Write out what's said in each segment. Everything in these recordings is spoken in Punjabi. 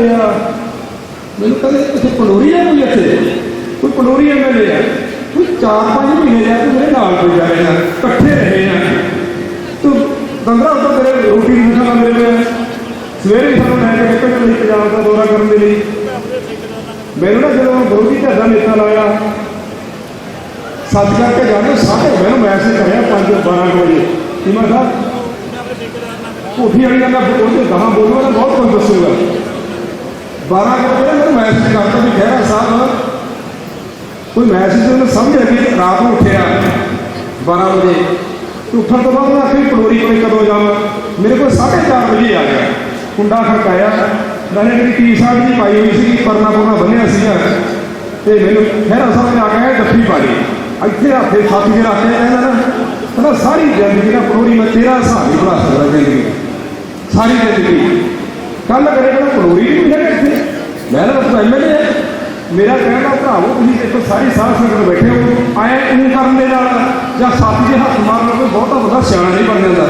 ਐਮਐਲਏ ਮੈਨੂੰ ਕਹਿੰਦੇ ਇੱਥੇ ਪਲੋਰੀ ਆ ਕੋਈ ਇੱਥੇ। ਕੋਈ ਪਲੋਰੀ ਐਮਐਲਏ ਆ ਕੋਈ 4-5 ਮਹੀਨੇ ਜਾ ਕੇ ਮੇਰੇ ਨਾਲ ਕੋਈ ਜਾ ਰਹੇ। ਇਕੱਠੇ ਰਹੇ ਆ। ਤੂੰ ਦੰਦਰਾ ਉੱਤੇ ਤੇਰੇ ਰੋਟੀ ਦੀ ਖਾਣਾ ਮੇਰੇ ਕੋਲ ਸਵੇਰੇ ਸਾਨੂੰ ਲੈ ਕੇ ਨਿਕਲ ਲਈ ਪੰਜਾਬ ਦਾ ਦੌਰਾ ਕਰਨ ਦੇ ਲਈ। ਮੈਨੂੰ ਨਾ ਜਦੋਂ ਵਿਰੋਧੀ ਧਿਰ ਦਾ ਨੇਤਾ ਲਾਇਆ, ਸੱਚ ਕਰਕੇ ਜਾਣੇ, ਸਾਡੇ ਮੈਨੂੰ ਮੈਸੇਜ ਕਰਿਆ 5 12 ਵਜੇ। ਕਿ ਮੈਂ ਸਾਹਿਬ ਕੋਠੀ ਵਾਲੀ ਗੱਲ ਉਹਦੇ ਗਾਹਾਂ ਬੋਲੂਗਾ ਤਾਂ ਬਹੁਤ ਕੁਝ ਦੱਸੂਗਾ। 12 ਵਜੇ ਮੈਨੂੰ ਮੈਸੇਜ ਕਰਤਾ ਵੀ ਖਹਿਰਾ ਸਾਹਿਬ ਕੋਈ ਮੈਸੇਜ ਉਹਨੂੰ ਸਮਝ ਆ ਕਿ ਰਾਤ ਨੂੰ ਉੱਠਿਆ 12 ਵਜੇ। ਉੱਠਣ ਤੋਂ ਬਾਅਦ ਮੈਂ ਆਖੀ ਪੜੋਰੀ ਕੋਲੇ ਕਦੋਂ ਜਾਵਾਂ? ਮੇਰੇ ਕੋਲ 4:30 ਵਜੇ ਆ ਗਿਆ। ਕੁੰਡਾ ਖੜਕਾਇਆ। ਨਾਲੇ ਮੇਰੀ ਟੀ-ਸ਼ਰਟ ਜੀ ਪਾਈ ਹੋਈ ਸੀ ਪਰਨਾ ਪਰਨਾ ਬੰਨਿਆ ਸੀਗਾ। ਤੇ ਮੈਨੂੰ ਖਹਿਰਾ ਸਾਹਿਬ ਨੇ ਆ ਕੇ ਜੱਫੀ ਪਾ ਲਈ। ਇੱਥੇ ਹੱਥੇ ਸਾਥੀ ਦੇ ਰੱਖੇ ਕਹਿੰਦਾ ਨਾ। ਕਹਿੰਦਾ, ਸਾਰੀ ਜ਼ਿੰਦਗੀ ਦਾ ਪੜੋਰੀ ਮੈਂ ਤੇਰਾ ਹਿਸਾਬ ਹੀ ਬਣਾ ਸਕਦਾ ਜ਼ਿੰਦਗੀ ਸਾਰੀ ਜ਼ਿੰਦਗੀ। ਕੱਲ ਕਰੇ ਕਹਿੰਦਾ ਪੜੋਰੀ ਨਹੀਂ ਹੈਗਾ ਇੱਥੇ। ਮੈਂ ਨਾ ਤੂੰ ਐਮਐਲਏ ਹੈ। ਮੇਰਾ ਕਹਿਣਾ ਭਰਾਵੋ ਤੁਸੀਂ ਦੇਖੋ ਸਾਰੀ ਸਾਧ ਸੰਗਤ ਬੈਠੇ ਹੋ, ਆਏ ਉਹ ਕਰਨ ਦੇ ਨਾਲ ਜਾਂ ਸਾਥੀ ਦੇ ਹੱਥ ਮਾਰਨ ਕੋਈ ਬਹੁਤਾ ਵੱਡਾ ਸਿਆਣਾ ਨਹੀਂ ਬਣ ਜਾਂਦਾ।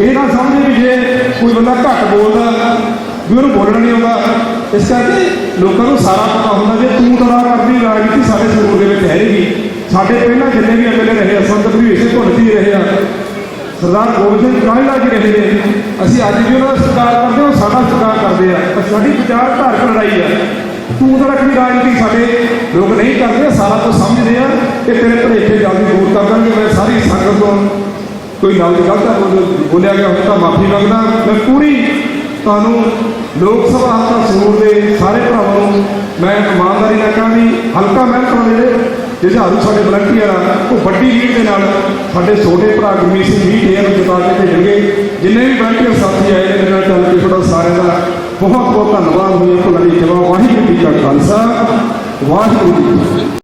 ਇਹ ਨਾ ਸਮਝੇ ਵੀ ਜੇ ਕੋਈ ਬੰਦਾ ਘੱਟ ਬੋਲਦਾ, ਵੀ ਉਹਨੂੰ ਬੋਲਣਾ ਨਹੀਂ ਆਉਂਦਾ, ਇਸ ਕਰਕੇ ਲੋਕਾਂ ਨੂੰ ਸਾਰਾ ਪਤਾ ਹੁੰਦਾ ਜੇ ਤੂੰ ਤੜਾ ਕਰਦੀ ਰਾਜਨੀਤੀ ਸਾਡੇ ਸਕੂਲ ਦੇ ਵਿੱਚ ਹੈਗੀ। ਸਾਡੇ ਪਹਿਲਾਂ ਜਿੰਨੇ ਵੀ ਐਮਐਲਏ ਰਹੇ ਆ ਵੀ ਭਵੀਸ਼ ਭੁੱਲ ਜੀ ਰਹੇ ਆ। ਸਰਦਾਰ ਗੋਬਿੰਦ ਸਿੰਘ ਕਾਹਲਾ ਜੀ ਰਹੇ ਨੇ, ਅਸੀਂ ਅੱਜ ਵੀ ਉਹਨਾਂ ਦਾ ਸਤਿਕਾਰ ਕਰਦੇ ਹਾਂ, ਉਹ ਸਾਡਾ ਸਤਿਕਾਰ ਕਰਦੇ ਆ। ਪਰ ਸਾਡੀ ਵਿਚਾਰਧਾਰਕ ਲੜਾਈ ਆ। ਤੂੰ ਤੜਕ ਦੀ ਰਾਜਨੀਤੀ, ਸਾਡੇ ਲੋਕ ਨਹੀਂ ਕਰਦੇ, ਸਾਰਾ ਕੁਝ ਸਮਝਦੇ ਆ ਤੇ ਤੇਰੇ ਭਲੇਖੇ ਜਲਦੀ ਦੂਰ ਕਰ ਦਾਂਗੇ। ਮੈਂ ਸਾਰੀ ਸੰਗਤ ਤੋਂ ਕੋਈ ਗੱਲ ਗਲਤ ਬੋਲਿਆ ਗਿਆ ਹੋਵੇ ਤਾਂ ਮਾਫੀ ਮੰਗਦਾ। ਮੈਂ ਪੂਰੀ ਤੁਹਾਨੂੰ ਲੋਕ ਸਭਾ ਹਲਕਾ ਸੂਰ ਦੇ ਸਾਰੇ ਭਰਾਵਾਂ ਨੂੰ ਮੈਂ ਇਮਾਨਦਾਰੀ ਨਾਲ ਕਹਾਂ ਵੀ ਹਲਕਾ ਮਹਿਕਮਾ ਦੇ ਜਿਹੜੇ ਜੁਝਾਰੂ ਸਾਡੇ ਵਲੰਟੀਅਰ ਆ, ਉਹ ਵੱਡੀ ਲੀਡ ਦੇ ਨਾਲ ਸਾਡੇ ਛੋਟੇ ਭਰਾ ਗੁਰਮੀਤ ਸਿੰਘ ਵੀ ਡੇ ਨੂੰ ਜਿਤਾ ਕੇ ਭੇਜਣਗੇ। ਜਿੰਨੇ ਵੀ ਵਲੰਟੀਅਰ ਸਾਥੀ ਆਏ ਨੇ ਨਾਲ ਚੱਲ ਕੇ ਤੁਹਾਡਾ ਸਾਰਿਆਂ ਦਾ ਬਹੁਤ ਬਹੁਤ ਧੰਨਵਾਦ ਹੋਇਆ ਭੁੱਲਣੀ ਜਵਾਬ ਵਾਹਿਗੁਰੂ ਜੀ ਕਾ ਖਾਲਸਾ, ਵਾਹਿਗੁਰੂ ਜੀ